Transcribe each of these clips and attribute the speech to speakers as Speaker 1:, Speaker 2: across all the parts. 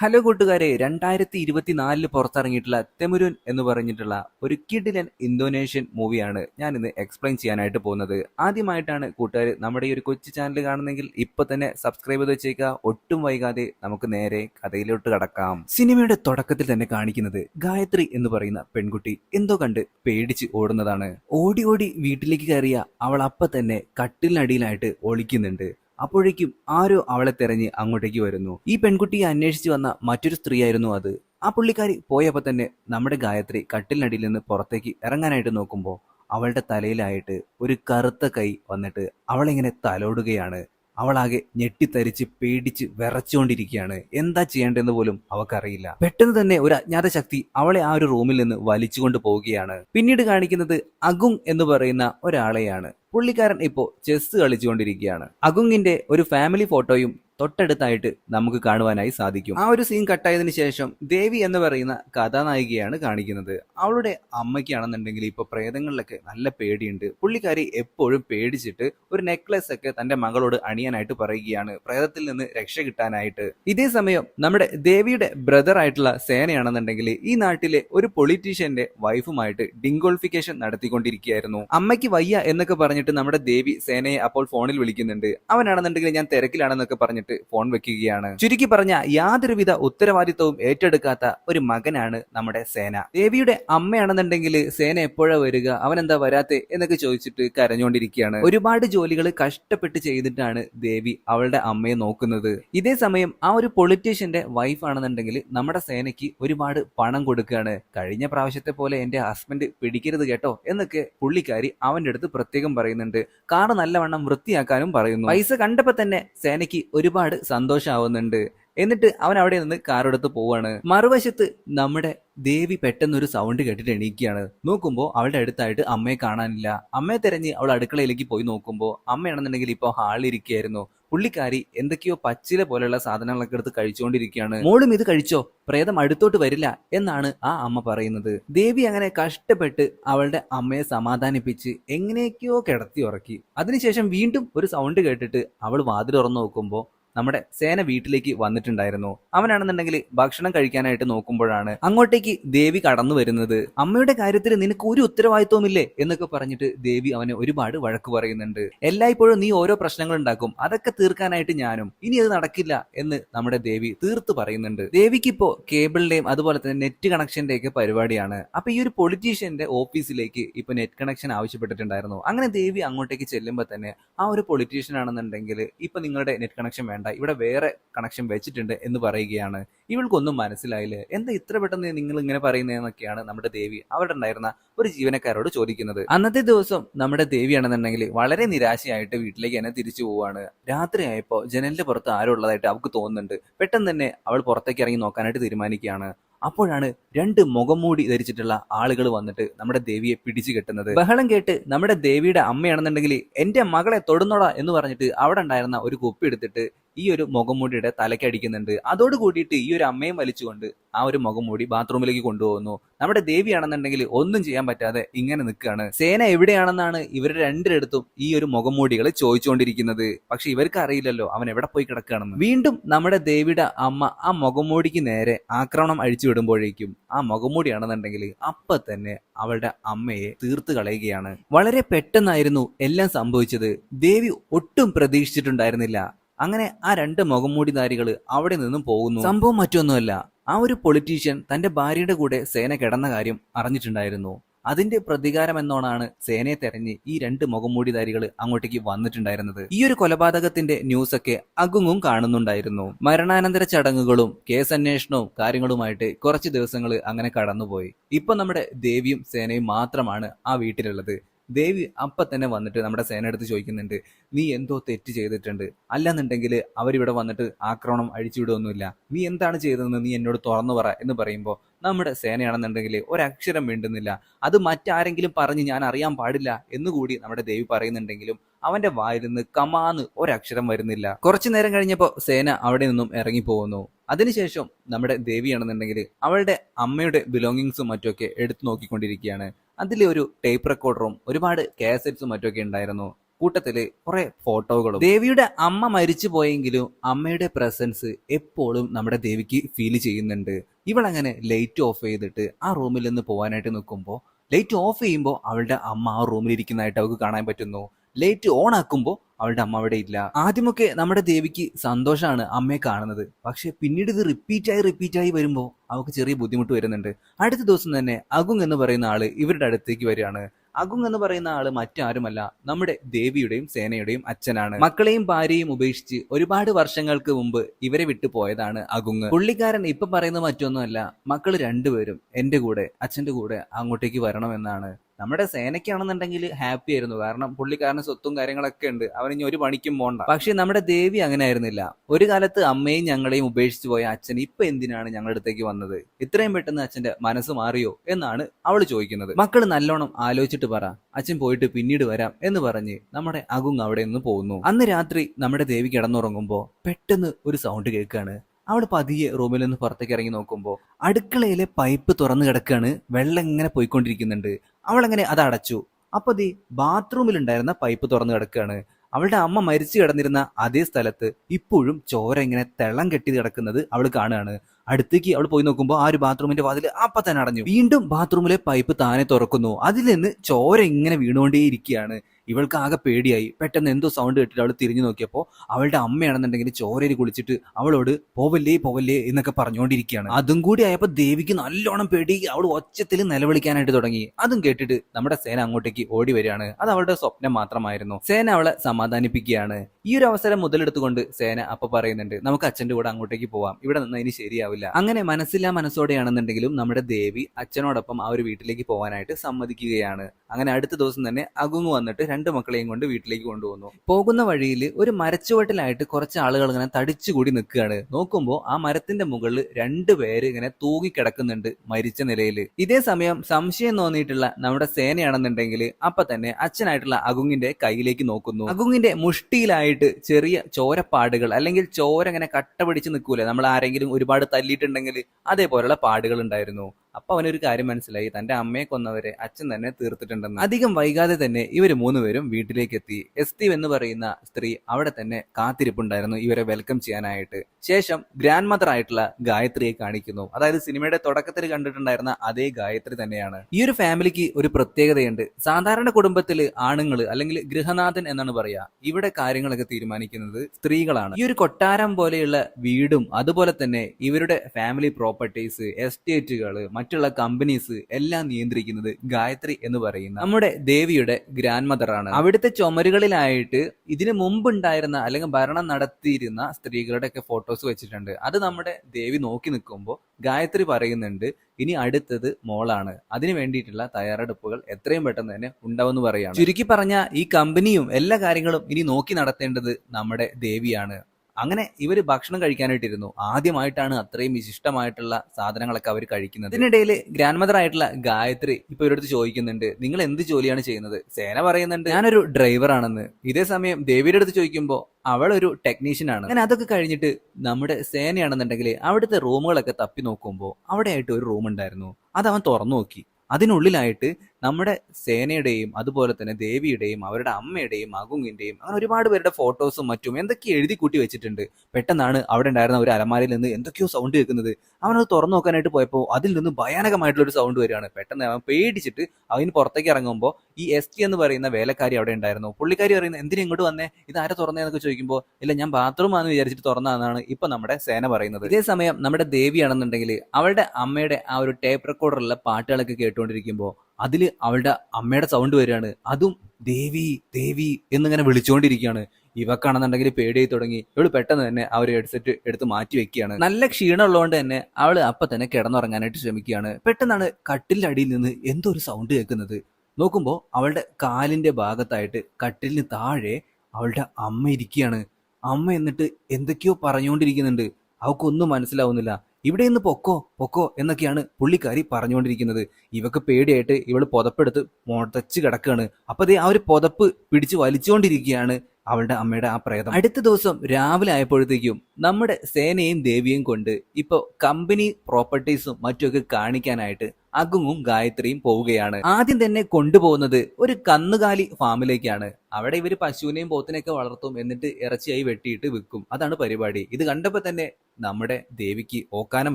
Speaker 1: Hello കൂട്ടുകാരെ രണ്ടായിരത്തി ഇരുപത്തിനാലിൽ പുറത്തിറങ്ങിയിട്ടുള്ള തെമുരുൻ എന്ന് പറഞ്ഞിട്ടുള്ള ഒരു കിഡിലൻ ഇന്തോനേഷ്യൻ മൂവിയാണ് ഞാൻ ഇന്ന് എക്സ്പ്ലെയിൻ ചെയ്യാനായിട്ട് പോകുന്നത്. ആദ്യമായിട്ടാണ് കൂട്ടുകാർ നമ്മുടെ ഈ ഒരു കൊച്ചു ചാനൽ കാണുന്നെങ്കിൽ ഇപ്പൊ തന്നെ സബ്സ്ക്രൈബ് ചെയ്ത് വെച്ചേക്കുക. ഒട്ടും വൈകാതെ നമുക്ക് നേരെ കഥയിലോട്ട് കടക്കാം. സിനിമയുടെ തുടക്കത്തിൽ തന്നെ കാണിക്കുന്നത് ഗായത്രി എന്ന് പറയുന്ന പെൺകുട്ടി എന്തോ കണ്ട് പേടിച്ച് ഓടുന്നതാണ്. ഓടി ഓടി വീട്ടിലേക്ക് കയറിയ അവൾ അപ്പൊ തന്നെ കട്ടിലിനടിയിലായിട്ട് ഒളിക്കുന്നുണ്ട്. അപ്പോഴേക്കും ആരോ അവളെ തെരഞ്ഞ് അങ്ങോട്ടേക്ക് വരുന്നു. ഈ പെൺകുട്ടിയെ അന്വേഷിച്ചു വന്ന മറ്റൊരു സ്ത്രീയായിരുന്നു അത്. ആ പുള്ളിക്കാരി പോയപ്പോൾ തന്നെ നമ്മുടെ ഗായത്രി കട്ടിലിനടിയിൽ നിന്ന് പുറത്തേക്ക് ഇറങ്ങാനായിട്ട് നോക്കുമ്പോൾ അവളുടെ തലയിലായിട്ട് ഒരു കറുത്ത കൈ വന്നിട്ട് അവളിങ്ങനെ തലോടുകയാണ്. അവളാകെ ഞെട്ടിത്തരിച്ച് പേടിച്ച് വിറച്ചുകൊണ്ടിരിക്കുകയാണ്. എന്താ ചെയ്യേണ്ടതെന്ന് പോലും അവക്കറിയില്ല പെട്ടെന്ന് തന്നെ ഒരു അജ്ഞാത ശക്തി അവളെ ആ ഒരു റൂമിൽ നിന്ന് വലിച്ചുകൊണ്ട് പോവുകയാണ്. പിന്നീട് കാണിക്കുന്നത് അഗുങ് എന്ന് പറയുന്ന ഒരാളെയാണ്. പുള്ളിക്കാരൻ ഇപ്പോൾ ചെസ് കളിച്ചുകൊണ്ടിരിക്കുകയാണ്. അഗുങ്ങിന്റെ ഒരു ഫാമിലി ഫോട്ടോയും തൊട്ടടുത്തായിട്ട് നമുക്ക് കാണുവാനായി സാധിക്കും. ആ ഒരു സീൻ കട്ടായതിനു ശേഷം ദേവി എന്ന് പറയുന്ന കഥാനായികയാണ് കാണിക്കുന്നത്. അവളുടെ അമ്മയ്ക്കാണെന്നുണ്ടെങ്കിൽ ഇപ്പൊ പ്രേതങ്ങളിലൊക്കെ നല്ല പേടിയുണ്ട്. പുള്ളിക്കാരി എപ്പോഴും പേടിച്ചിട്ട് ഒരു നെക്ലസ് ഒക്കെ തന്റെ മകളോട് അണിയാനായിട്ട് പറയുകയാണ്. പ്രേതത്തിൽ നിന്ന് രക്ഷ കിട്ടാനായിട്ട്. ഇതേ സമയം നമ്മുടെ ദേവിയുടെ ബ്രദർ ആയിട്ടുള്ള സേനയാണെന്നുണ്ടെങ്കിൽ ഈ നാട്ടിലെ ഒരു പൊളിറ്റീഷ്യന്റെ വൈഫുമായിട്ട് ഡിങ്കോൾഫിക്കേഷൻ നടത്തിക്കൊണ്ടിരിക്കുകയായിരുന്നു. അമ്മയ്ക്ക് വയ്യ എന്നൊക്കെ പറഞ്ഞിട്ട് നമ്മുടെ ദേവി സേനയെ അപ്പോൾ ഫോണിൽ വിളിക്കുന്നുണ്ട്. അവനാണെന്നുണ്ടെങ്കിൽ ഞാൻ തിരക്കിലാണെന്നൊക്കെ പറഞ്ഞിട്ട് ഫോൺ വെക്കുകയാണ്. ചുരുക്കി പറഞ്ഞ യാതൊരുവിധ ഉത്തരവാദിത്വവും ഏറ്റെടുക്കാത്ത ഒരു മകനാണ് നമ്മുടെ സേന. ദേവിയുടെ അമ്മയാണെന്നുണ്ടെങ്കിൽ സേന എപ്പോഴാ വരിക? അവൻ എന്താ വരാത്തെ എന്നൊക്കെ ചോദിച്ചിട്ട് കരഞ്ഞുകൊണ്ടിരിക്കുകയാണ്. ഒരുപാട് ജോലികൾ കഷ്ടപ്പെട്ട് ചെയ്തിട്ടാണ് ദേവി അവളുടെ അമ്മയെ നോക്കുന്നത്. ഇതേ സമയം ആ ഒരു പൊളിറ്റീഷ്യന്റെ വൈഫ് ആണെന്നുണ്ടെങ്കിൽ നമ്മുടെ സേനയ്ക്ക് ഒരുപാട് പണം കൊടുക്കുകയാണ്. കഴിഞ്ഞ പ്രാവശ്യത്തെ പോലെ എന്റെ ഹസ്ബൻഡ് പിടിക്കരുത് കേട്ടോ എന്നൊക്കെ പുള്ളിക്കാരി അവന്റെ അടുത്ത് പ്രത്യേകം പറയുന്നുണ്ട്. കാർ നല്ലവണ്ണം വൃത്തിയാക്കാനും പറയുന്നു. പൈസ കണ്ടപ്പോ തന്നെ സേനയ്ക്ക് ഒരുപാട് സന്തോഷമാവുന്നുണ്ട് എന്നിട്ട് അവൻ അവിടെ നിന്ന് കാറെടുത്ത് പോവാണ്. മറുവശത്ത് നമ്മുടെ ദേവി പെട്ടെന്ന് ഒരു സൗണ്ട് കേട്ടിട്ട് എണീക്കുകയാണ്. നോക്കുമ്പോൾ അവളുടെ അടുത്തായിട്ട് അമ്മയെ കാണാനില്ല. അമ്മയെ തെരഞ്ഞ് അവൾ അടുക്കളയിലേക്ക് പോയി നോക്കുമ്പോൾ അമ്മയാണെന്നുണ്ടെങ്കിൽ ഇപ്പോൾ ഹാളിലിരിക്കുകയായിരുന്നു പുള്ളിക്കാരി എന്തൊക്കെയോ പച്ചില പോലെയുള്ള സാധനങ്ങളൊക്കെ എടുത്ത് കഴിച്ചുകൊണ്ടിരിക്കുകയാണ്. മോളും ഇത് കഴിച്ചോ? പ്രേതം അടുത്തോട്ട് വരില്ല എന്നാണ് ആ അമ്മ പറയുന്നത്. ദേവി അങ്ങനെ കഷ്ടപ്പെട്ട് അവളുടെ അമ്മയെ സമാധാനിപ്പിച്ച് എങ്ങനെയൊക്കെയോ കിടത്തി ഉറക്കി. അതിനുശേഷം വീണ്ടും ഒരു സൗണ്ട് കേട്ടിട്ട് അവൾ വാതിൽ തുറന്നു നോക്കുമ്പോൾ നമ്മുടെ സേന വീട്ടിലേക്ക് വന്നിട്ടുണ്ടായിരുന്നു. അവനാണെന്നുണ്ടെങ്കിൽ ഭക്ഷണം കഴിക്കാനായിട്ട് നോക്കുമ്പോഴാണ് അങ്ങോട്ടേക്ക് ദേവി കടന്നു വരുന്നത്. അമ്മയുടെ കാര്യത്തിൽ നിനക്ക് ഒരു ഉത്തരവാദിത്വമില്ലേ എന്നൊക്കെ പറഞ്ഞിട്ട് ദേവി അവനെ ഒരുപാട് വഴക്ക് പറയുന്നുണ്ട്. എല്ലായ്പ്പോഴും നീ ഓരോ പ്രശ്നങ്ങൾ ഉണ്ടാക്കും. അതൊക്കെ തീർക്കാനായിട്ട് ഞാനും. ഇനി അത് നടക്കില്ല എന്ന് നമ്മുടെ ദേവി തീർത്ത് പറയുന്നുണ്ട്. ദേവിക്ക് ഇപ്പോ കേബിളിന്റെയും അതുപോലെ തന്നെ നെറ്റ് കണക്ഷന്റെ ഒക്കെ പരിപാടിയാണ്. അപ്പൊ ഈ ഒരു പൊളിറ്റീഷ്യന്റെ ഓഫീസിലേക്ക് ഇപ്പൊ നെറ്റ് കണക്ഷൻ ആവശ്യപ്പെട്ടിട്ടുണ്ടായിരുന്നു. അങ്ങനെ ദേവി അങ്ങോട്ടേക്ക് ചെല്ലുമ്പോൾ തന്നെ ആ ഒരു പൊളിറ്റീഷ്യൻ ആണെന്നുണ്ടെങ്കിൽ ഇപ്പൊ നിങ്ങളുടെ നെറ്റ് കണക്ഷൻ വേണ്ട ഇവിടെ വേറെ കണക്ഷൻ വെച്ചിട്ടുണ്ട് എന്ന് പറയുകയാണ്. ഇവൾക്കൊന്നും മനസ്സിലായില്ലേ? എന്താ ഇത്ര പെട്ടെന്ന് നിങ്ങൾ ഇങ്ങനെ പറയുന്നതെന്നൊക്കെയാണ് നമ്മുടെ ദേവി അവിടെ ഉണ്ടായിരുന്ന ഒരു ജീവനക്കാരോട് ചോദിക്കുന്നത്. അന്നത്തെ ദിവസം നമ്മുടെ ദേവിയാണെന്നുണ്ടെങ്കിൽ വളരെ നിരാശയായിട്ട് വീട്ടിലേക്ക് തന്നെ തിരിച്ചു പോവാണ്. രാത്രിയായപ്പോ ജനലിന്റെ പുറത്ത് ആരോ ഉള്ളതായിട്ട് അവൾക്ക് തോന്നുന്നുണ്ട്. പെട്ടെന്ന് തന്നെ അവൾ പുറത്തേക്ക് ഇറങ്ങി നോക്കാനായിട്ട് തീരുമാനിക്കുകയാണ്. അപ്പോഴാണ് രണ്ട് മുഖം മൂടി ധരിച്ചിട്ടുള്ള ആളുകൾ വന്നിട്ട് നമ്മുടെ ദേവിയെ പിടിച്ചു കെട്ടുന്നത്. ബഹളം കേട്ട് നമ്മുടെ ദേവിയുടെ അമ്മയാണെന്നുണ്ടെങ്കിൽ എന്റെ മകളെ തൊടുന്നോടാ എന്ന് പറഞ്ഞിട്ട് അവിടെ ഉണ്ടായിരുന്ന ഒരു കുപ്പി എടുത്തിട്ട് ഈ ഒരു മുഖംമൂടിയുടെ തലയ്ക്ക് അടിക്കുന്നുണ്ട്. അതോട് കൂടിയിട്ട് ഈ ഒരു അമ്മയും വലിച്ചുകൊണ്ട് ആ ഒരു മുഖംമൂടി ബാത്റൂമിലേക്ക് കൊണ്ടുപോകുന്നു. നമ്മുടെ ദേവിയാണെന്നുണ്ടെങ്കിൽ ഒന്നും ചെയ്യാൻ പറ്റാതെ ഇങ്ങനെ നിൽക്കുകയാണ്. സേന എവിടെയാണെന്നാണ് ഇവരുടെ രണ്ടിടത്തും ഈ ഒരു മുഖംമൂടികൾ ചോദിച്ചുകൊണ്ടിരിക്കുന്നത്. പക്ഷെ ഇവർക്ക് അറിയില്ലല്ലോ അവൻ എവിടെ പോയി കിടക്കുകയാണെന്ന്. വീണ്ടും നമ്മുടെ ദേവിയുടെ അമ്മ ആ മുഖംമൂടിക്ക് നേരെ ആക്രമണം അഴിച്ചു വിടുമ്പോഴേക്കും ആ മുഖംമൂടിയാണെന്നുണ്ടെങ്കിൽ അപ്പൊ തന്നെ അവളുടെ അമ്മയെ തീർത്ത് കളയുകയാണ്. വളരെ പെട്ടെന്നായിരുന്നു എല്ലാം സംഭവിച്ചത്. ദേവി ഒട്ടും പ്രതീക്ഷിച്ചിട്ടുണ്ടായിരുന്നില്ല. അങ്ങനെ ആ രണ്ട് മുഖംമൂടിധാരികൾ അവിടെ നിന്നും പോകുന്നു. സംഭവം മറ്റൊന്നുമല്ല. ആ ഒരു പൊളിറ്റീഷ്യൻ തന്റെ ഭാര്യയുടെ കൂടെ സേന കിടന്ന കാര്യം അറിഞ്ഞിട്ടുണ്ടായിരുന്നു. അതിന്റെ പ്രതികാരം എന്നോണാണ് സേനയെ തെരഞ്ഞ് ഈ രണ്ട് മുഖംമൂടിധാരികൾ അങ്ങോട്ടേക്ക് വന്നിട്ടുണ്ടായിരുന്നത്. ഈ ഒരു കൊലപാതകത്തിന്റെ ന്യൂസ് ഒക്കെ അഗുങ്ങും കാണുന്നുണ്ടായിരുന്നു. മരണാനന്തര ചടങ്ങുകളും കേസ് അന്വേഷണവും കാര്യങ്ങളുമായിട്ട് കുറച്ച് ദിവസങ്ങൾ അങ്ങനെ കടന്നുപോയി. ഇപ്പൊ നമ്മുടെ ദേവിയും സേനയും മാത്രമാണ് ആ വീട്ടിലുള്ളത്. ദേവി അപ്പം തന്നെ വന്നിട്ട് നമ്മുടെ സേന എടുത്ത് ചോദിക്കുന്നുണ്ട് നീ എന്തോ തെറ്റ് ചെയ്തിട്ടുണ്ട്. അല്ലെന്നുണ്ടെങ്കിൽ അവരിവിടെ വന്നിട്ട് ആക്രമണം അഴിച്ചുവിടുകയൊന്നുമില്ല നീ എന്താണ് ചെയ്തതെന്ന് നീ എന്നോട് തുറന്നു പറ എന്ന് പറയുമ്പോൾ നമ്മുടെ സേനയാണെന്നുണ്ടെങ്കിൽ ഒരക്ഷരം വേണ്ടുന്നില്ല അത് മറ്റാരെങ്കിലും പറഞ്ഞ് ഞാൻ അറിയാൻ പാടില്ല എന്നുകൂടി നമ്മുടെ ദേവി പറയുന്നുണ്ടെങ്കിലും അവന്റെ വായിൽ നിന്ന് കമാന്ന് ഒരക്ഷരം വരുന്നില്ല. കുറച്ചു നേരം കഴിഞ്ഞപ്പോൾ സേന അവിടെ നിന്നും ഇറങ്ങി പോകുന്നു. അതിനുശേഷം നമ്മുടെ ദേവിയാണെന്നുണ്ടെങ്കിൽ അവളുടെ അമ്മയുടെ ബിലോങ്ങിങ്സും മറ്റുമൊക്കെ എടുത്തു നോക്കിക്കൊണ്ടിരിക്കുകയാണ്. അതിലെ ഒരു ടേപ്പ് റെക്കോർഡറും ഒരുപാട് കാസറ്റ്സും മറ്റുമൊക്കെ ഉണ്ടായിരുന്നു. കൂട്ടത്തിൽ കുറെ ഫോട്ടോകളും ദേവിയുടെ അമ്മ മരിച്ചു പോയെങ്കിലും അമ്മയുടെ പ്രസൻസ് എപ്പോഴും നമ്മുടെ ദേവിക്ക് ഫീൽ ചെയ്യുന്നുണ്ട്. ഇവളങ്ങനെ ലൈറ്റ് ഓഫ് ചെയ്തിട്ട് ആ റൂമിൽ നിന്ന് പോകാനായിട്ട് നിൽക്കുമ്പോൾ ലൈറ്റ് ഓഫ് ചെയ്യുമ്പോൾ അവളുടെ അമ്മ ആ റൂമിൽ ഇരിക്കുന്നതായിട്ട് അവൾക്ക് കാണാൻ പറ്റുന്നു. ലൈറ്റ് ഓൺ ആക്കുമ്പോൾ അവളുടെ അമ്മ അവിടെ ഇല്ല. ആദ്യമൊക്കെ നമ്മുടെ ദേവിക്ക് സന്തോഷമാണ് അമ്മയെ കാണുന്നത്. പക്ഷെ പിന്നീട് ഇത് റിപ്പീറ്റായി റിപ്പീറ്റായി വരുമ്പോൾ അവൾക്ക് ചെറിയ ബുദ്ധിമുട്ട് വരുന്നുണ്ട്. അടുത്ത ദിവസം തന്നെ അകുങ് എന്ന് പറയുന്ന ആൾ ഇവരുടെ അടുത്തേക്ക് വരികയാണ്. അകുങ് എന്ന് പറയുന്ന ആൾ മറ്റാരുമല്ല നമ്മുടെ ദേവിയുടെയും സേനയുടെയും അച്ഛനാണ്. മക്കളെയും ഭാര്യയും ഉപേക്ഷിച്ച് ഒരുപാട് വർഷങ്ങൾക്ക് മുമ്പ് ഇവരെ വിട്ടു പോയതാണ് അകുങ് പുള്ളിക്കാരൻ ഇപ്പൊ പറയുന്ന മറ്റൊന്നുമല്ല മക്കൾ രണ്ടുപേരും എന്റെ കൂടെ അച്ഛന്റെ കൂടെ അങ്ങോട്ടേക്ക് വരണമെന്നാണ്. നമ്മുടെ സേനയ്ക്കാണെന്നുണ്ടെങ്കിൽ ഹാപ്പി ആയിരുന്നു. കാരണം പുള്ളിക്കാരന് സ്വത്തും കാര്യങ്ങളൊക്കെ ഉണ്ട്. അവനിനി ഒരു പണിക്കും പോണ്ട. പക്ഷെ നമ്മുടെ ദേവി അങ്ങനെ ആയിരുന്നില്ല ഒരു കാലത്ത് അമ്മയും ഞങ്ങളെയും ഉപേക്ഷിച്ചു പോയ അച്ഛൻ ഇപ്പൊ എന്തിനാണ് ഞങ്ങളുടെ അടുത്തേക്ക് വന്നത്? ഇത്രയും പെട്ടെന്ന് അച്ഛന്റെ മനസ്സ് മാറിയോ എന്നാണ് അവൾ ചോദിക്കുന്നത്. മക്കൾ നല്ലോണം ആലോചിച്ചിട്ട് പറ. അച്ഛൻ പോയിട്ട് പിന്നീട് വരാം എന്ന് പറഞ്ഞ് നമ്മുടെ അകുങ് അവിടെ നിന്ന് പോകുന്നു. അന്ന് രാത്രി നമ്മുടെ ദേവി കിടന്നുറങ്ങുമ്പോ പെട്ടെന്ന് ഒരു സൗണ്ട് കേൾക്കാണ്. അവൾ പതിയെ റൂമിൽ നിന്ന് പുറത്തേക്ക് ഇറങ്ങി നോക്കുമ്പോൾ അടുക്കളയിലെ പൈപ്പ് തുറന്നു കിടക്കുകയാണ് വെള്ളം ഇങ്ങനെ പോയിക്കൊണ്ടിരിക്കുന്നുണ്ട്. അവളങ്ങനെ അത് അടച്ചു. അപ്പൊ ദീ ബാത്റൂമിൽ ഉണ്ടായിരുന്ന പൈപ്പ് തുറന്നു കിടക്കുകയാണ് അവളുടെ അമ്മ മരിച്ചു കിടന്നിരുന്ന അതേ സ്ഥലത്ത് ഇപ്പോഴും ചോര ഇങ്ങനെ തെള്ളം കെട്ടി കിടക്കുന്നത് അവൾ കാണുകയാണ്. അടുത്തേക്ക് അവൾ പോയി നോക്കുമ്പോൾ ആ ഒരു ബാത്റൂമിന്റെ വാതിൽ അപ്പൊ തന്നെ അടഞ്ഞു. വീണ്ടും ബാത്റൂമിലെ പൈപ്പ് താനെ തുറക്കുന്നു. അതിൽ നിന്ന് ചോര ഇങ്ങനെ വീണുകൊണ്ടേയിരിക്കുകയാണ്. ഇവൾക്ക് ആകെ പേടിയായി. പെട്ടെന്ന് എന്തോ സൗണ്ട് കേട്ടിട്ട് അവൾ തിരിഞ്ഞു നോക്കിയപ്പോൾ അവളുടെ അമ്മയാണെന്നുണ്ടെങ്കിൽ ചോരയിൽ കുളിച്ചിട്ട് അവളോട് പോവല്ലേ പോവല്ലേ എന്നൊക്കെ പറഞ്ഞുകൊണ്ടിരിക്കുകയാണ് അതും കൂടി ആയപ്പോൾ ദേവിക്ക് നല്ലോണം പേടി. അവൾ ഒച്ചത്തിൽ നിലവിളിക്കാനായിട്ട് തുടങ്ങി. അതും കേട്ടിട്ട് നമ്മുടെ സേന അങ്ങോട്ടേക്ക് ഓടി വരികയാണ്. അത് അവളുടെ സ്വപ്നം മാത്രമായിരുന്നു. സേന അവളെ സമാധാനിപ്പിക്കുകയാണ്. ഈ ഒരു അവസരം മുതലെടുത്തുകൊണ്ട് സേന അപ്പൊ പറയുന്നുണ്ട് നമുക്ക് അച്ഛന്റെ കൂടെ അങ്ങോട്ടേക്ക് പോവാം. ഇവിടെ നിന്ന് ഇനി ശരിയാവില്ല. അങ്ങനെ മനസ്സില്ലാ മനസ്സോടെയാണെന്നുണ്ടെങ്കിലും നമ്മുടെ ദേവി അച്ഛനോടൊപ്പം ആ ഒരു വീട്ടിലേക്ക് പോകാനായിട്ട് സമ്മതിക്കുകയാണ്. അങ്ങനെ അടുത്ത ദിവസം തന്നെ അകുങ്ങ് വന്നിട്ട് രണ്ട് മക്കളെയും കൊണ്ട് വീട്ടിലേക്ക് കൊണ്ടുവന്നു. പോകുന്ന വഴിയിൽ ഒരു മരച്ചുവട്ടിലായിട്ട് കുറച്ച് ആളുകൾ ഇങ്ങനെ തടിച്ചുകൂടി നിൽക്കുകയാണ്. നോക്കുമ്പോൾ ആ മരത്തിന്റെ മുകളിൽ രണ്ട് പേര് ഇങ്ങനെ തൂങ്ങിക്കിടക്കുന്നുണ്ട് മരിച്ച നിലയിൽ. ഇതേ സമയം സംശയം തോന്നിയിട്ടുള്ള നമ്മുടെ സേനയാണെന്നുണ്ടെങ്കിൽ അപ്പൊ തന്നെ അച്ഛനായിട്ടുള്ള അകുങ്ങിന്റെ കയ്യിലേക്ക് നോക്കുന്നു. അകുങ്ങിന്റെ മുഷ്ടിയിലായിട്ട് ചെറിയ ചോരപ്പാടുകൾ അല്ലെങ്കിൽ ചോര ഇങ്ങനെ കട്ട പിടിച്ച് നിൽക്കൂലേ? നമ്മൾ ആരെങ്കിലും ഒരുപാട് തല്ലിയിട്ടുണ്ടെങ്കിൽ അതേപോലെയുള്ള പാടുകൾ ഉണ്ടായിരുന്നു. അപ്പൊ അവനൊരു കാര്യം മനസ്സിലായി. തന്റെ അമ്മയെ കൊന്നവരെ അച്ഛൻ തന്നെ തീർത്തിട്ടുണ്ടെന്ന്. അധികം വൈകാതെ തന്നെ ഇവർ മൂന്നുപേരും വീട്ടിലേക്ക് എത്തി എസ്തീവ് എന്ന് പറയുന്ന സ്ത്രീ അവിടെ തന്നെ കാത്തിരിപ്പുണ്ടായിരുന്നു ഇവരെ വെൽക്കം ചെയ്യാനായിട്ട്. ശേഷം ഗ്രാൻഡ് മദർ ആയിട്ടുള്ള ഗായത്രിയെ കാണിക്കുന്നു. അതായത് സിനിമയുടെ തുടക്കത്തിൽ കണ്ടിട്ടുണ്ടായിരുന്ന അതേ ഗായത്രി തന്നെയാണ്. ഈ ഒരു ഫാമിലിക്ക് ഒരു പ്രത്യേകതയുണ്ട്. സാധാരണ കുടുംബത്തിൽ ആണുങ്ങൾ അല്ലെങ്കിൽ ഗൃഹനാഥൻ എന്നാണ് പറയാ. ഇവിടെ കാര്യങ്ങളൊക്കെ തീരുമാനിക്കുന്നത് സ്ത്രീകളാണ്. ഈ ഒരു കൊട്ടാരം പോലെയുള്ള വീടും അതുപോലെ തന്നെ ഇവരുടെ ഫാമിലി പ്രോപ്പർട്ടീസ് എസ്റ്റേറ്റുകൾ മറ്റുള്ള കമ്പനീസ് എല്ലാം നിയന്ത്രിക്കുന്നത് ഗായത്രി എന്ന് പറയുന്ന നമ്മുടെ ദേവിയുടെ ഗ്രാൻഡ് മദറാണ് അവിടുത്തെ ചുമരുകളിലായിട്ട് ഇതിനു മുമ്പ് ഉണ്ടായിരുന്ന അല്ലെങ്കിൽ ഭരണം നടത്തിയിരുന്ന സ്ത്രീകളുടെ ഒക്കെ ഫോട്ടോസ് വെച്ചിട്ടുണ്ട്. അത് നമ്മുടെ ദേവി നോക്കി നിൽക്കുമ്പോൾ ഗായത്രി പറയുന്നുണ്ട് ഇനി അടുത്തത് മോളാണ്. അതിനു വേണ്ടിയിട്ടുള്ള തയ്യാറെടുപ്പുകൾ എത്രയും പെട്ടെന്ന് തന്നെ ഉണ്ടാവുമെന്ന് പറയാണ്. ചുരുക്കി പറഞ്ഞ ഈ കമ്പനിയും എല്ലാ കാര്യങ്ങളും ഇനി നോക്കി നടത്തേണ്ടത് നമ്മുടെ ദേവിയാണ്. അങ്ങനെ ഇവർ ഭക്ഷണം കഴിക്കാനായിട്ടിരുന്നു. ആദ്യമായിട്ടാണ് അത്രയും വിശിഷ്ടമായിട്ടുള്ള സാധനങ്ങളൊക്കെ അവർ കഴിക്കുന്നത്. ഇതിനിടയിൽ ഗ്രാൻഡ് മദർ ആയിട്ടുള്ള ഗായത്രി ഇപ്പൊ ഇവരടുത്ത് ചോദിക്കുന്നുണ്ട് നിങ്ങൾ എന്ത് ജോലിയാണ് ചെയ്യുന്നത്? സേന പറയുന്നുണ്ട് ഞാനൊരു ഡ്രൈവർ ആണെന്ന്. ഇതേ സമയം ദേവിയുടെ അടുത്ത് ചോദിക്കുമ്പോൾ അവൾ ഒരു ടെക്നീഷ്യൻ ആണ്. അങ്ങനെ അതൊക്കെ കഴിഞ്ഞിട്ട് നമ്മുടെ സേനയാണെന്നുണ്ടെങ്കിൽ അവിടുത്തെ റൂമുകളൊക്കെ തപ്പി നോക്കുമ്പോൾ അവിടെയായിട്ട് ഒരു റൂം ഉണ്ടായിരുന്നു അത് അവൻ തുറന്നു നോക്കി. അതിനുള്ളിലായിട്ട് നമ്മുടെ സേനയുടെയും അതുപോലെ തന്നെ ദേവിയുടെയും അവരുടെ അമ്മയുടെയും അകുങ്ങിന്റെയും അങ്ങനെ ഒരുപാട് പേരുടെ ഫോട്ടോസും മറ്റും എന്തൊക്കെ എഴുതി കൂട്ടി വെച്ചിട്ടുണ്ട്. പെട്ടെന്നാണ് അവിടെ ഉണ്ടായിരുന്ന ഒരു അലമാരയിൽ നിന്ന് എന്തൊക്കെയോ സൗണ്ട് കേൾക്കുന്നത്. അവനത് തുറന്നു നോക്കാനായിട്ട് പോയപ്പോൾ അതിൽ നിന്ന് ഭയാനകമായിട്ടുള്ള ഒരു സൗണ്ട് വരികയാണ്. പെട്ടെന്ന് അവൻ പേടിച്ചിട്ട് അവന് പുറത്തേക്ക് ഇറങ്ങുമ്പോൾ ഈ എസ് ടി എന്ന് പറയുന്ന വേലക്കാരി അവിടെ ഉണ്ടായിരുന്നു. പുള്ളിക്കാരി പറയുന്നത് എന്തിനും ഇങ്ങോട്ട് വന്നേ? ഇത് ആരെ തുറന്നതെന്നൊക്കെ ചോദിക്കുമ്പോൾ ഇല്ല ഞാൻ ബാത്റൂം ആണെന്ന് വിചാരിച്ചിട്ട് തുറന്നതെന്നാണ് ഇപ്പൊ നമ്മുടെ സേന പറയുന്നത്. ഇതേ സമയം നമ്മുടെ ദേവിയാണെന്നുണ്ടെങ്കിൽ അവളുടെ അമ്മയുടെ ആ ഒരു ടേപ്പ് റെക്കോർഡറുള്ള പാട്ടുകളൊക്കെ കേട്ടുകൊണ്ടിരിക്കുമ്പോൾ അതിൽ അവളുടെ അമ്മയുടെ സൗണ്ട് വരികയാണ്. അതും ദേവി ദേവി എന്നിങ്ങനെ വിളിച്ചുകൊണ്ടിരിക്കുകയാണ്. ഇവക്കാണെന്നുണ്ടെങ്കിൽ പേടിയായി തുടങ്ങി. ഇവൾ പെട്ടെന്ന് തന്നെ ആ ഒരു ഹെഡ്സെറ്റ് എടുത്ത് മാറ്റി വെക്കുകയാണ്. നല്ല ക്ഷീണം ഉള്ളതുകൊണ്ട് തന്നെ അവൾ അപ്പൊ തന്നെ കിടന്നുറങ്ങാനായിട്ട് ശ്രമിക്കുകയാണ്. പെട്ടെന്നാണ് കട്ടിലിന്റെ അടിയിൽ നിന്ന് എന്തോ ഒരു സൗണ്ട് കേൾക്കുന്നത്. നോക്കുമ്പോൾ അവളുടെ കാലിന്റെ ഭാഗത്തായിട്ട് കട്ടിലിന് താഴെ അവളുടെ അമ്മ ഇരിക്കുകയാണ്. അമ്മ എന്നിട്ട് എന്തൊക്കെയോ പറഞ്ഞുകൊണ്ടിരിക്കുന്നുണ്ട്. അവൾക്കൊന്നും മനസ്സിലാവുന്നില്ല. ഇവിടെ നിന്ന് പൊക്കോ പൊക്കോ എന്നൊക്കെയാണ് പുള്ളിക്കാരി പറഞ്ഞുകൊണ്ടിരിക്കുന്നത്. ഇവക്ക് പേടിയായിട്ട് ഇവൾ പുതപ്പെടുത്ത് മുടച്ച് കിടക്കുകയാണ്. അപ്പൊ ദേ ആ ഒരു പുതപ്പ് പിടിച്ച് വലിച്ചുകൊണ്ടിരിക്കുകയാണ് അവളുടെ അമ്മയുടെ ആ പ്രേതം. അടുത്ത ദിവസം രാവിലെ ആയപ്പോഴത്തേക്കും നമ്മുടെ സേനയും ദേവിയും കൊണ്ട് ഇപ്പൊ കമ്പനി പ്രോപ്പർട്ടീസും മറ്റുമൊക്കെ കാണിക്കാനായിട്ട് അഗുങ്ങും ഗായത്രിയും പോവുകയാണ്. ആദ്യം തന്നെ കൊണ്ടുപോകുന്നത് ഒരു കന്നുകാലി ഫാമിലേക്കാണ്. അവിടെ ഇവർ പശുവിനെയും പോത്തിനെയൊക്കെ വളർത്തും എന്നിട്ട് ഇറച്ചിയായി വെട്ടിയിട്ട് വിൽക്കും. അതാണ് പരിപാടി. ഇത് കണ്ടപ്പോ തന്നെ നമ്മുടെ ദേവിക്ക് ഓക്കാനം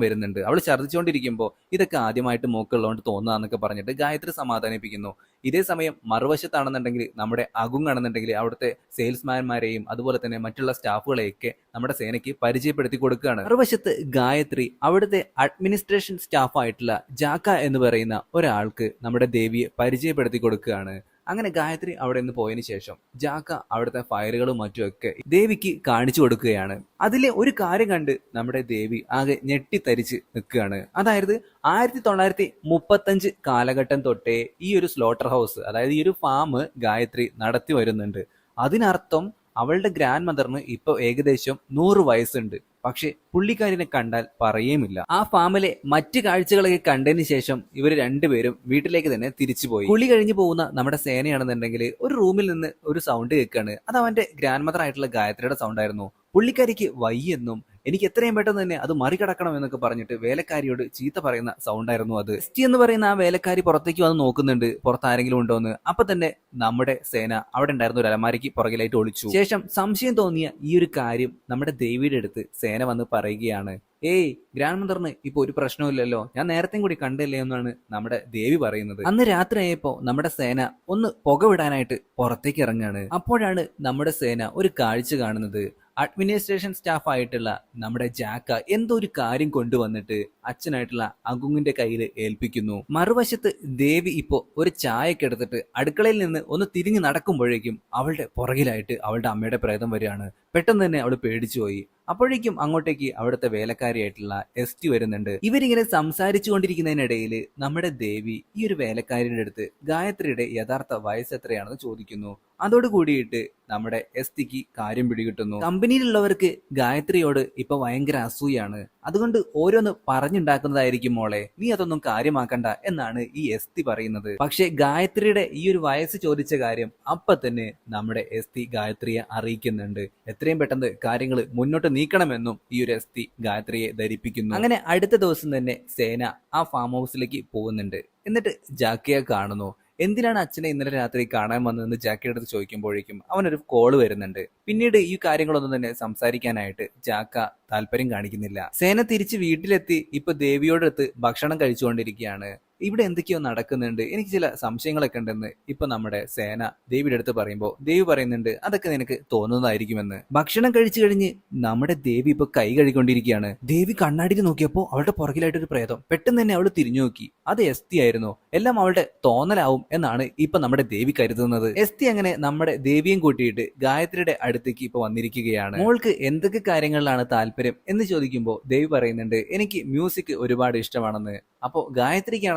Speaker 1: വരുന്നുണ്ട്. അവൾ ഛർദ്ദിച്ചുകൊണ്ടിരിക്കുമ്പോൾ ഇതൊക്കെ ആദ്യമായിട്ട് മോക്കുള്ളതുകൊണ്ട് തോന്നുന്നതെന്നൊക്കെ പറഞ്ഞിട്ട് ഗായത്രി സമാധാനിപ്പിക്കുന്നു. ഇതേ സമയം മറുവശത്താണെന്നുണ്ടെങ്കിൽ നമ്മുടെ അകുങ്ങാണെന്നുണ്ടെങ്കിൽ അവിടുത്തെ സെയിൽസ്മാൻമാരെയും അതുപോലെ തന്നെ മറ്റുള്ള സ്റ്റാഫുകളെയൊക്കെ നമ്മുടെ സേനയ്ക്ക് പരിചയപ്പെടുത്തി കൊടുക്കുകയാണ്. മറുവശത്ത് ഗായത്രി അവിടുത്തെ അഡ്മിനിസ്ട്രേഷൻ സ്റ്റാഫായിട്ടുള്ള ജാക്ക എന്ന് പറയുന്ന ഒരാൾക്ക് നമ്മുടെ ദേവിയെ പരിചയപ്പെടുത്തി കൊടുക്കുകയാണ്. അങ്ങനെ ഗായത്രി അവിടെ നിന്ന് പോയതിനു ശേഷം ജാക്ക അവിടുത്തെ ഫയലുകളും മറ്റുമൊക്കെ ദേവിക്ക് കാണിച്ചു കൊടുക്കുകയാണ്. അതിലെ ഒരു കാര്യം കണ്ട് നമ്മുടെ ദേവി ആകെ ഞെട്ടിത്തരിച്ച് നിൽക്കുകയാണ്. അതായത് ആയിരത്തി തൊള്ളായിരത്തി മുപ്പത്തഞ്ച് കാലഘട്ടം തൊട്ടേ ഈ ഒരു സ്ലോട്ടർ ഹൗസ് അതായത് ഈ ഒരു ഫാം ഗായത്രി നടത്തി വരുന്നുണ്ട്. അതിനർത്ഥം അവളുടെ ഗ്രാൻഡ് മദറിന് ഇപ്പൊ ഏകദേശം നൂറ് വയസ്സുണ്ട്. പക്ഷെ പുള്ളിക്കാരിനെ കണ്ടാൽ പറയുമില്ല. ആ ഫാമിലെ മറ്റു കാഴ്ചകളൊക്കെ കണ്ടതിന് ശേഷം ഇവർ രണ്ടുപേരും വീട്ടിലേക്ക് തന്നെ തിരിച്ചുപോയി കുളി കഴിഞ്ഞു പോകുന്ന നമ്മുടെ സേനയാണെന്നുണ്ടെങ്കിൽ ഒരു റൂമിൽ നിന്ന് ഒരു സൗണ്ട് കേൾക്കുകയാണ് അത് അവന്റെ ഗ്രാൻഡ് മദർ ആയിട്ടുള്ള ഗായത്രിയുടെ സൗണ്ട് ആയിരുന്നു. പുള്ളിക്കാരിക്ക് വയ്യെന്നും എനിക്ക് എത്രയും പെട്ടെന്ന് തന്നെ അത് മറികടക്കണം എന്നൊക്കെ പറഞ്ഞിട്ട് വേലക്കാരിയോട് ചീത്ത പറയുന്ന സൗണ്ട് ആയിരുന്നു അത്. എസ്റ്റി എന്ന് പറയുന്ന ആ വേലക്കാരി പുറത്തേക്ക് വന്ന് നോക്കുന്നുണ്ട്. പുറത്ത് ആരെങ്കിലും ഉണ്ടോ എന്ന്. അപ്പൊ തന്നെ നമ്മുടെ സേന അവിടെ ഉണ്ടായിരുന്ന ഒരു അലമാരിക്ക് പുറകിലായിട്ട് ഒളിച്ചു. ശേഷം സംശയം തോന്നിയ ഈ ഒരു കാര്യം നമ്മുടെ ദേവിയുടെ അടുത്ത് സേന വന്ന് പറയുകയാണ്. ഏയ് ഗ്രാൻഡ് മദറിന് ഇപ്പൊ ഒരു പ്രശ്നമില്ലല്ലോ ഞാൻ നേരത്തെയും കൂടി കണ്ടില്ലേ എന്നാണ് നമ്മുടെ ദേവി പറയുന്നത്. അന്ന് രാത്രി ആയപ്പോ നമ്മുടെ സേന ഒന്ന് പുക വിടാനായിട്ട് പുറത്തേക്ക് ഇറങ്ങാണ്. അപ്പോഴാണ് നമ്മുടെ സേന ഒരു കാഴ്ച കാണുന്നത്. അഡ്മിനിസ്ട്രേഷൻ സ്റ്റാഫ് ആയിട്ടുള്ള നമ്മുടെ ജാക്ക എന്തോ ഒരു കാര്യം കൊണ്ടുവന്നിട്ട് അച്ഛനായിട്ടുള്ള അകുങ്ങിന്റെ കയ്യിൽ ഏൽപ്പിക്കുന്നു. മറുവശത്ത് ദേവി ഇപ്പോ ഒരു ചായക്കെടുത്തിട്ട് അടുക്കളയിൽ നിന്ന് ഒന്ന് തിരിഞ്ഞു നടക്കുമ്പോഴേക്കും അവളുടെ പുറകിലായിട്ട് അവളുടെ അമ്മയുടെ പ്രേതം വരികയാണ്. പെട്ടെന്ന് തന്നെ അവൾ പേടിച്ചുപോയി അപ്പോഴേക്കും അങ്ങോട്ടേക്ക് അവിടുത്തെ വേലക്കാരിയായിട്ടുള്ള എസ് ടി വരുന്നുണ്ട്. ഇവരിങ്ങനെ സംസാരിച്ചു കൊണ്ടിരിക്കുന്നതിനിടയിൽ നമ്മുടെ ദേവി ഈ ഒരു വേലക്കാരിയുടെ അടുത്ത് ഗായത്രിയുടെ യഥാർത്ഥ വയസ്സ് എത്രയാണെന്ന് ചോദിക്കുന്നു. അതോട് കൂടിയിട്ട് നമ്മുടെ എസ് തിക്ക് കാര്യം പിടികിട്ടുന്നു. കമ്പനിയിലുള്ളവർക്ക് ഗായത്രിയോട് ഇപ്പൊ ഭയങ്കര അസൂയാണ്. അതുകൊണ്ട് ഓരോന്ന് പറഞ്ഞുണ്ടാക്കുന്നതായിരിക്കും മോളെ. നീ അതൊന്നും കാര്യമാക്കണ്ട എന്നാണ് ഈ എസ് തി പറയുന്നത്. പക്ഷെ ഗായത്രിയുടെ ഈ ഒരു വയസ്സ് ചോദിച്ച കാര്യം അപ്പൊ തന്നെ നമ്മുടെ എസ് തി ഗായത്രിയെ അറിയിക്കുന്നുണ്ട്. എത്രയും പെട്ടെന്ന് കാര്യങ്ങൾ മുന്നോട്ട് നീക്കണമെന്നും ഈ ഒരു എസ് തി ഗായത്രിയെ ധരിപ്പിക്കുന്നു. അങ്ങനെ അടുത്ത ദിവസം തന്നെ സേന ആ ഫാം ഹൗസിലേക്ക് പോകുന്നുണ്ട്. എന്നിട്ട് ജാക്കിയെ കാണുന്നു. എന്തിനാണ് അച്ഛനെ ഇന്നലെ രാത്രി കാണാൻ വന്നതെന്ന് ജാക്കിയുടെ അടുത്ത് ചോദിക്കുമ്പോഴേക്കും അവനൊരു കോൾ വരുന്നുണ്ട്. പിന്നീട് ഈ കാര്യങ്ങളൊന്നും തന്നെ സംസാരിക്കാനായിട്ട് ജാക്ക താല്പര്യം കാണിക്കുന്നില്ല. സേന തിരിച്ച് വീട്ടിലെത്തി ഇപ്പൊ ദേവിയോടടുത്ത് ഭക്ഷണം കഴിച്ചുകൊണ്ടിരിക്കുകയാണ്. ഇവിടെ എന്തൊക്കെയോ നടക്കുന്നുണ്ട്. എനിക്ക് ചില സംശയങ്ങളൊക്കെ ഉണ്ടെന്ന് ഇപ്പൊ നമ്മുടെ സേന ദേവിയുടെ അടുത്ത് പറയുമ്പോൾ ദേവി പറയുന്നുണ്ട് അതൊക്കെ നിനക്ക് തോന്നുന്നതായിരിക്കുമെന്ന്. ഭക്ഷണം കഴിച്ചു കഴിഞ്ഞ് നമ്മുടെ ദേവി ഇപ്പൊ കൈ കഴുകൊണ്ടിരിക്കുകയാണ് ദേവി കണ്ണാടിയിൽ നോക്കിയപ്പോൾ അവളുടെ പുറകിലായിട്ട് ഒരു പ്രേതം പെട്ടെന്ന് തന്നെ അവൾ തിരിഞ്ഞു നോക്കി. അത് എസ് ടി ആയിരുന്നു. എല്ലാം അവളുടെ തോന്നലാവും എന്നാണ് ഇപ്പൊ നമ്മുടെ ദേവി കരുതുന്നത്. എസ് ടി അങ്ങനെ നമ്മുടെ ദേവിയും കൂട്ടിയിട്ട് ഗായത്രിയുടെ അടുത്തേക്ക് ഇപ്പൊ വന്നിരിക്കുകയാണ്. മോൾക്ക് എന്തൊക്കെ കാര്യങ്ങളിലാണ് താല്പര്യം എന്ന് ചോദിക്കുമ്പോൾ ദേവി പറയുന്നുണ്ട് എനിക്ക് മ്യൂസിക് ഒരുപാട് ഇഷ്ടമാണെന്ന്. അപ്പോൾ അപ്പോ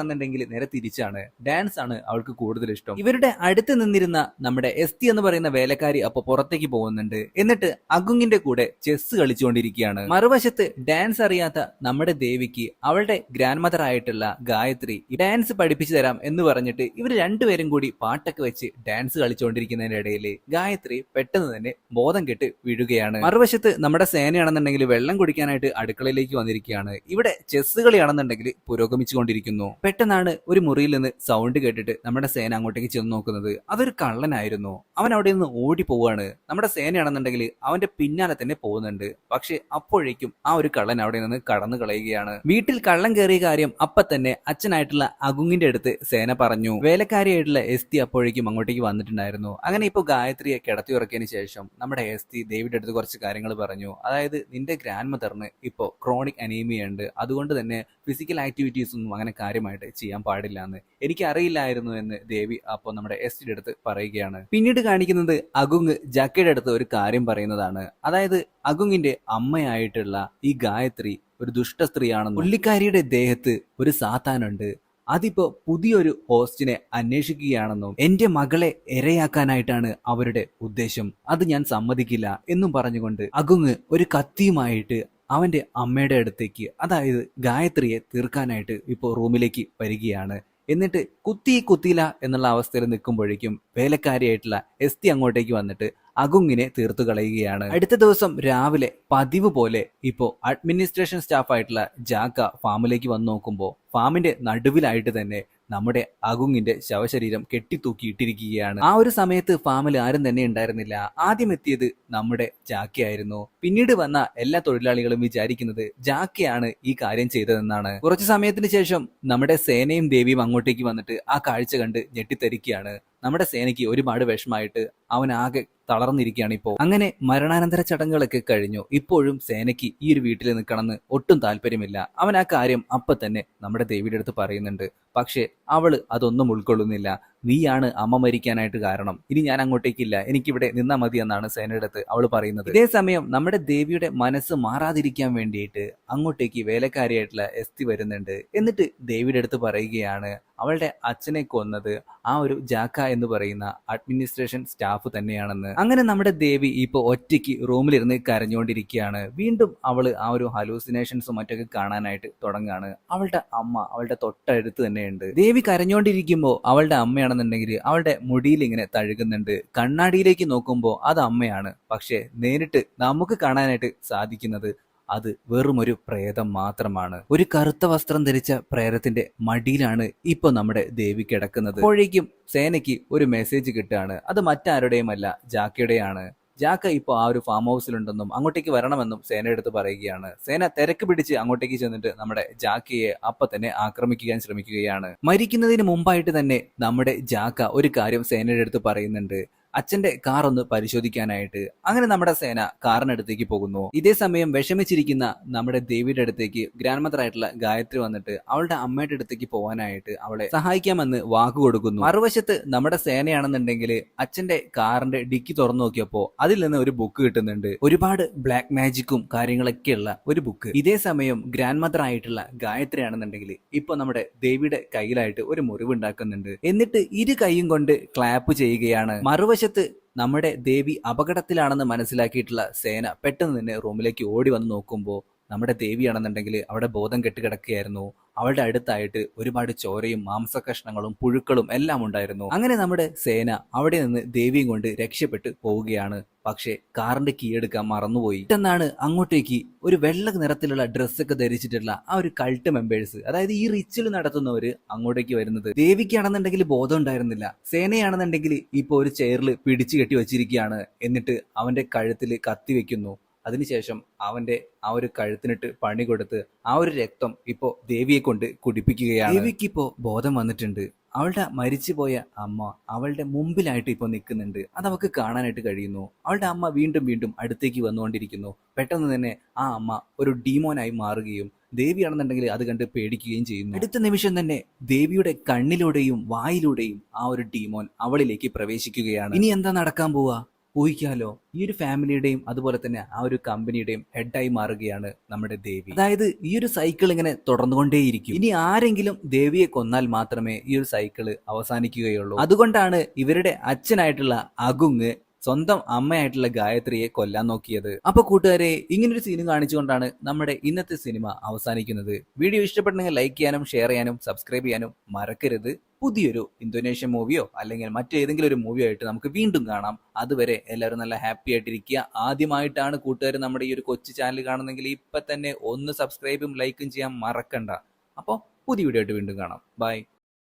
Speaker 1: ഗായത്രിക്കാണെന്നുണ്ടെങ്കിൽ നേരെ തിരിച്ചാണ്. ഡാൻസ് ആണ് അവൾക്ക് കൂടുതൽ ഇഷ്ടം. ഇവരുടെ അടുത്ത് നിന്നിരുന്ന നമ്മുടെ എസ് ടി എന്ന് പറയുന്ന വേലക്കാരി അപ്പൊ പുറത്തേക്ക് പോകുന്നുണ്ട്. എന്നിട്ട് അഗുങ്ങിന്റെ കൂടെ ചെസ് കളിച്ചുകൊണ്ടിരിക്കുകയാണ്. മറുവശത്ത് ഡാൻസ് അറിയാത്ത നമ്മുടെ ദേവിക്ക് അവളുടെ ഗ്രാൻഡ് മദർ ആയിട്ടുള്ള ഗായത്രി ഡാൻസ് പഠിപ്പിച്ചു തരാം എന്ന് പറഞ്ഞിട്ട് ഇവർ രണ്ടുപേരും കൂടി പാട്ടൊക്കെ വെച്ച് ഡാൻസ് കളിച്ചുകൊണ്ടിരിക്കുന്നതിന്റെ ഇടയിൽ ഗായത്രി പെട്ടെന്ന് തന്നെ ബോധം കെട്ട് വീഴുകയാണ്. മറുവശത്ത് നമ്മുടെ സേനയാണെന്നുണ്ടെങ്കിൽ വെള്ളം കുടിക്കാനായിട്ട് അടുക്കളയിലേക്ക് വന്നിരിക്കുകയാണ്. ഇവിടെ ചെസ് കളിയാണെന്നുണ്ടെങ്കിൽ പുരോഗമിച്ചുകൊണ്ടിരിക്കുന്നു. പെട്ടെന്നാണ് ഒരു മുറിയിൽ നിന്ന് സൗണ്ട് കേട്ടിട്ട് നമ്മുടെ സേന അങ്ങോട്ടേക്ക് ചെന്ന് നോക്കുന്നത്. അതൊരു കള്ളനായിരുന്നു. അവൻ അവിടെ നിന്ന് ഓടി പോവാണ്. നമ്മുടെ സേനയാണെന്നുണ്ടെങ്കിൽ അവന്റെ പിന്നാലെ തന്നെ പോകുന്നുണ്ട്. പക്ഷെ അപ്പോഴേക്കും ആ ഒരു കള്ളൻ അവിടെ നിന്ന് കടന്നു കളയുകയാണ്. വീട്ടിൽ കള്ളൻ കയറിയ കാര്യം അപ്പൊ തന്നെ അച്ഛനായിട്ടുള്ള അകുങ്ങിന്റെ അടുത്ത് സേന പറഞ്ഞു. വേലക്കാരിയായിട്ടുള്ള എസ് ടി അപ്പോഴേക്കും അങ്ങോട്ടേക്ക് വന്നിട്ടുണ്ടായിരുന്നു. അങ്ങനെ ഇപ്പൊ ഗായത്രിയെ കിടത്തി ഉറക്കിയതിനു ശേഷം നമ്മുടെ എസ് തി ദേവിയുടെ അടുത്ത് കുറച്ച് കാര്യങ്ങൾ പറഞ്ഞു. അതായത് നിന്റെ ഗ്രാൻഡ് മദറിന് ഇപ്പോ ക്രോണിക് അനീമിയ ഉണ്ട്. അതുകൊണ്ട് തന്നെ ഫിസിക്കൽ ആക്ടിവിറ്റീസ് ഒന്നും അങ്ങനെ കാര്യമായിട്ട് ചെയ്യാൻ പാടില്ല എന്ന് എനിക്ക് അറിയില്ലായിരുന്നു എന്ന് ദേവി അപ്പോൾ നമ്മുടെ എസ് ടിയുടെ അടുത്ത് പറയുകയാണ്. പിന്നീട് കാണിക്കുന്നത് അഗുങ് ജാക്കയുടെ അടുത്ത് ഒരു കാര്യം പറയുന്നതാണ്. അതായത് അഗുങ്ങിന്റെ അമ്മയായിട്ടുള്ള ഈ ഗായത്രി ഒരു ദുഷ്ട സ്ത്രീയാണെന്നും. പുള്ളിക്കാരിയുടെ ദേഹത്ത് ഒരു സാത്താനുണ്ട്. അതിപ്പോ പുതിയൊരു ഹോസ്റ്റിനെ അന്വേഷിക്കുകയാണെന്നും എന്റെ മകളെ ഇരയാക്കാനായിട്ടാണ് അവരുടെ ഉദ്ദേശം. അത് ഞാൻ സമ്മതിക്കില്ല എന്നും പറഞ്ഞുകൊണ്ട് അഗുങ് ഒരു കത്തിയുമായിട്ട് അവന്റെ അമ്മയുടെ അടുത്തേക്ക് അതായത് ഗായത്രിയെ തീർക്കാനായിട്ട് ഇപ്പോൾ റൂമിലേക്ക് വരികയാണ്. എന്നിട്ട് കുത്തി കുത്തിയില്ല എന്നുള്ള അവസ്ഥയിൽ നിൽക്കുമ്പോഴേക്കും വേലക്കാരിയായിട്ടുള്ള എസ് ടി അങ്ങോട്ടേക്ക് വന്നിട്ട് അഗുങ്ങിനെ തീർത്തു കളയുകയാണ്. അടുത്ത ദിവസം രാവിലെ പതിവ് പോലെ ഇപ്പോ അഡ്മിനിസ്ട്രേഷൻ സ്റ്റാഫ് ആയിട്ടുള്ള ജാക്ക ഫാമിലേക്ക് വന്നു നോക്കുമ്പോൾ ഫാമിന്റെ നടുവിലായിട്ട് തന്നെ നമ്മുടെ അകുങ്ങിന്റെ ശവശരീരം കെട്ടിത്തൂക്കിയിട്ടിരിക്കുകയാണ്. ആ ഒരു സമയത്ത് ഫാമിൽ ആരും തന്നെ ഉണ്ടായിരുന്നില്ല. ആദ്യം എത്തിയത് നമ്മുടെ ജാക്കിയായിരുന്നു. പിന്നീട് വന്ന എല്ലാ തൊഴിലാളികളും വിചാരിക്കുന്നത് ജാക്കിയാണ് ഈ കാര്യം ചെയ്തതെന്നാണ്. കുറച്ചു സമയത്തിന് ശേഷം നമ്മുടെ സേനയും ദേവിയും അങ്ങോട്ടേക്ക് വന്നിട്ട് ആ കാഴ്ച കണ്ട് ഞെട്ടിത്തരിക്കുകയാണ് നമ്മുടെ സേനയ്ക്ക് ഒരുപാട് വിഷമായിട്ട് അവൻ ആകെ തളർന്നിരിക്കുകയാണ് ഇപ്പോൾ. അങ്ങനെ മരണാനന്തര ചടങ്ങുകളൊക്കെ കഴിഞ്ഞു. ഇപ്പോഴും സേനയ്ക്ക് ഈ ഒരു വീട്ടിൽ നിൽക്കണമെന്ന് ഒട്ടും താല്പര്യമില്ല. അവൻ ആ കാര്യം അപ്പൊ തന്നെ നമ്മുടെ ദേവിയുടെ അടുത്ത് പറയുന്നുണ്ട്. പക്ഷേ അവൾ അതൊന്നും ഉൾക്കൊള്ളുന്നില്ല. നീയാണ് അമ്മ മരിക്കാനായിട്ട് കാരണം. ഇനി ഞാൻ അങ്ങോട്ടേക്കില്ല എനിക്കിവിടെ നിന്നാ മതി എന്നാണ് സേനയുടെ അടുത്ത് അവൾ പറയുന്നത്. ഇതേ സമയം നമ്മുടെ ദേവിയുടെ മനസ്സ് മാറാതിരിക്കാൻ വേണ്ടിയിട്ട് അങ്ങോട്ടേക്ക് വേലക്കാരിയായിട്ടുള്ള എസ്തി വരുന്നുണ്ട്. എന്നിട്ട് ദേവിയുടെ അടുത്ത് പറയുകയാണ് അവളുടെ അച്ഛനെ കൊന്നത് ആ ഒരു ജാക്ക എന്ന് പറയുന്ന അഡ്മിനിസ്ട്രേഷൻ സ്റ്റാഫ് തന്നെയാണെന്ന്. അങ്ങനെ നമ്മുടെ ദേവി ഇപ്പൊ ഒറ്റയ്ക്ക് റൂമിലിരുന്ന് കരഞ്ഞുകൊണ്ടിരിക്കുകയാണ് വീണ്ടും അവൾ ആ ഒരു ഹലൂസിനേഷൻസും മറ്റൊക്കെ കാണാനായിട്ട് തുടങ്ങുകയാണ്. അവളുടെ അമ്മ അവളുടെ തൊട്ടടുത്ത് തന്നെയുണ്ട്. ദേവി കരഞ്ഞുകൊണ്ടിരിക്കുമ്പോൾ അവളുടെ അമ്മയാണെന്നുണ്ടെങ്കിൽ അവളുടെ മുടിയിൽ ഇങ്ങനെ തഴുകുന്നുണ്ട്. കണ്ണാടിയിലേക്ക് നോക്കുമ്പോൾ അത് അമ്മയാണ്. പക്ഷേ നേരിട്ട് നമുക്ക് കാണാനായിട്ട് സാധിക്കുന്നത് അത് വെറും ഒരു പ്രേതം മാത്രമാണ്. ഒരു കറുത്ത വസ്ത്രം ധരിച്ച പ്രേതത്തിന്റെ മടിയിലാണ് ഇപ്പൊ നമ്മുടെ ദേവി കിടക്കുന്നത്. അപ്പോഴേക്കും സേനയ്ക്ക് ഒരു മെസ്സേജ് കിട്ടുകയാണ്. അത് മറ്റാരുടെയുമല്ല ജാക്കയുടെയാണ്. ജാക്ക ഇപ്പോൾ ആ ഒരു ഫാം ഹൗസിലുണ്ടെന്നും അങ്ങോട്ടേക്ക് വരണമെന്നും സേനയുടെ അടുത്ത് പറയുകയാണ്. സേന തിരക്ക് പിടിച്ച് അങ്ങോട്ടേക്ക് ചെന്നിട്ട് നമ്മുടെ ജാക്കയെ അപ്പൊ തന്നെ ആക്രമിക്കാൻ ശ്രമിക്കുകയാണ്. മരിക്കുന്നതിന് മുമ്പായിട്ട് തന്നെ നമ്മുടെ ജാക്ക ഒരു കാര്യം സേനയുടെ അടുത്ത് പറയുന്നുണ്ട്. അച്ഛന്റെ കാർ ഒന്ന് പരിശോധിക്കാനായിട്ട് അങ്ങനെ നമ്മുടെ സേന കാറിനടുത്തേക്ക് പോകുന്നു. ഇതേ സമയം വിഷമിച്ചിരിക്കുന്ന നമ്മുടെ ദേവിയുടെ അടുത്തേക്ക് ഗ്രാൻഡ് മദർ ആയിട്ടുള്ള ഗായത്രി വന്നിട്ട് അവളുടെ അമ്മയുടെ അടുത്തേക്ക് പോകാനായിട്ട് അവളെ സഹായിക്കാമെന്ന് വാക്ക് കൊടുക്കുന്നു. മറുവശത്ത് നമ്മുടെ സേനയാണെന്നുണ്ടെങ്കിൽ അച്ഛന്റെ കാറിന്റെ ഡിക്കി തുറന്നു നോക്കിയപ്പോ അതിൽ നിന്ന് ഒരു ബുക്ക് കിട്ടുന്നുണ്ട്. ഒരുപാട് ബ്ലാക്ക് മാജിക്കും കാര്യങ്ങളൊക്കെയുള്ള ഒരു ബുക്ക്. ഇതേ സമയം ഗ്രാൻഡ് മദർ ആയിട്ടുള്ള ഗായത്രി ആണെന്നുണ്ടെങ്കിൽ ഇപ്പൊ നമ്മുടെ ദേവിയുടെ കയ്യിലായിട്ട് ഒരു മുറിവ് ഉണ്ടാക്കുന്നുണ്ട് എന്നിട്ട് ഇരു കൈയും കൊണ്ട് ക്ലാപ്പ് ചെയ്യുകയാണ്. മറുവശത്ത് നമ്മുടെ ദേവി അപകടത്തിലാണെന്ന് മനസ്സിലാക്കിയിട്ടുള്ള സേന പെട്ടെന്ന് തന്നെ റൂമിലേക്ക് ഓടി വന്ന് നോക്കുമ്പോൾ നമ്മുടെ ദേവിയാണെന്നുണ്ടെങ്കിൽ അവിടെ ബോധം കെട്ട് കിടക്കുകയായിരുന്നു. അവളുടെ അടുത്തായിട്ട് ഒരുപാട് ചോരയും മാംസകഷ്ണങ്ങളും പുഴുക്കളും എല്ലാം ഉണ്ടായിരുന്നു. അങ്ങനെ നമ്മുടെ സേന അവിടെ നിന്ന് ദേവിയും കൊണ്ട് രക്ഷപ്പെട്ട് പോവുകയാണ്. പക്ഷേ കാറിന്റെ കീ എടുക്കാൻ മറന്നുപോയി. പെട്ടെന്നാണ് അങ്ങോട്ടേക്ക് ഒരു വെള്ള നിറത്തിലുള്ള ഡ്രസ്സൊക്കെ ധരിച്ചിട്ടുള്ള ആ ഒരു കൾട്ട് മെമ്പേഴ്സ് അതായത് ഈ റിച്ചിൽ നടത്തുന്നവര് അങ്ങോട്ടേക്ക് വരുന്നത്. ദേവിക്കാണെന്നുണ്ടെങ്കിൽ ബോധം ഉണ്ടായിരുന്നില്ല. സേനയാണെന്നുണ്ടെങ്കിൽ ഇപ്പൊ ഒരു ചെയറിൽ പിടിച്ചു കെട്ടി വെച്ചിരിക്കുകയാണ്. എന്നിട്ട് അവന്റെ കഴുത്തിൽ കത്തി വെക്കുന്നു. അതിനുശേഷം അവന്റെ ആ ഒരു കഴുത്തിനിട്ട് പണി കൊടുത്ത് ആ ഒരു രക്തം ഇപ്പോ ദേവിയെ കൊണ്ട് കുടിപ്പിക്കുകയാണ്. ദേവിക്ക് ഇപ്പോ ബോധം വന്നിട്ടുണ്ട്. അവളുടെ മരിച്ചുപോയ അമ്മ അവളുടെ മുമ്പിലായിട്ട് ഇപ്പോൾ നിൽക്കുന്നുണ്ട്. അത് അവൾക്ക് കാണാനായിട്ട് കഴിയുന്നു. അവളുടെ അമ്മ വീണ്ടും വീണ്ടും അടുത്തേക്ക് വന്നുകൊണ്ടിരിക്കുന്നു. പെട്ടെന്ന് തന്നെ ആ അമ്മ ഒരു ഡീമോനായി മാറുകയും ദേവിയാണെന്നുണ്ടെങ്കിൽ അത് കണ്ട് പേടിക്കുകയും ചെയ്യുന്നു. അടുത്ത നിമിഷം തന്നെ ദേവിയുടെ കണ്ണിലൂടെയും വായിലൂടെയും ആ ഒരു ഡീമോൻ അവളിലേക്ക് പ്രവേശിക്കുകയാണ്. ഇനി എന്താ നടക്കാൻ പോവാ? ഊഹിക്കാലോ ഈ ഒരു ഫാമിലിയുടെയും അതുപോലെ തന്നെ ആ ഒരു കമ്പനിയുടെയും ഹെഡായി മാറുകയാണ് നമ്മുടെ ദേവി. അതായത് ഈ ഒരു സൈക്കിൾ ഇങ്ങനെ തുടർന്നുകൊണ്ടേയിരിക്കും. ഇനി ആരെങ്കിലും ദേവിയെ കൊന്നാൽ മാത്രമേ ഈ ഒരു സൈക്കിൾ അവസാനിക്കുകയുള്ളൂ. അതുകൊണ്ടാണ് ഇവരുടെ അച്ഛനായിട്ടുള്ള അകുങ് സ്വന്തം അമ്മയായിട്ടുള്ള ഗായത്രിയെ കൊല്ലാൻ നോക്കിയത്. അപ്പൊ കൂട്ടുകാരെ ഇങ്ങനൊരു സീനും കാണിച്ചുകൊണ്ടാണ് നമ്മുടെ ഇന്നത്തെ സിനിമ അവസാനിക്കുന്നത്. വീഡിയോ ഇഷ്ടപ്പെട്ടെങ്കിൽ ലൈക്ക് ചെയ്യാനും ഷെയർ ചെയ്യാനും സബ്സ്ക്രൈബ് ചെയ്യാനും മറക്കരുത്. പുതിയൊരു ഇന്തോനേഷ്യൻ മൂവിയോ അല്ലെങ്കിൽ മറ്റേതെങ്കിലും ഒരു മൂവിയോ ആയിട്ട് നമുക്ക് വീണ്ടും കാണാം. അതുവരെ എല്ലാവരും നല്ല ഹാപ്പി ആയിട്ടിരിക്കുക. ആദ്യമായിട്ടാണ് കൂട്ടുകാർ നമ്മുടെ ഈ ഒരു കൊച്ചു ചാനൽ കാണുന്നെങ്കിൽ ഇപ്പൊ തന്നെ ഒന്ന് സബ്സ്ക്രൈബും ലൈക്കും ചെയ്യാൻ മറക്കണ്ട. അപ്പോൾ പുതിയ വീഡിയോ ആയിട്ട് വീണ്ടും കാണാം. ബൈ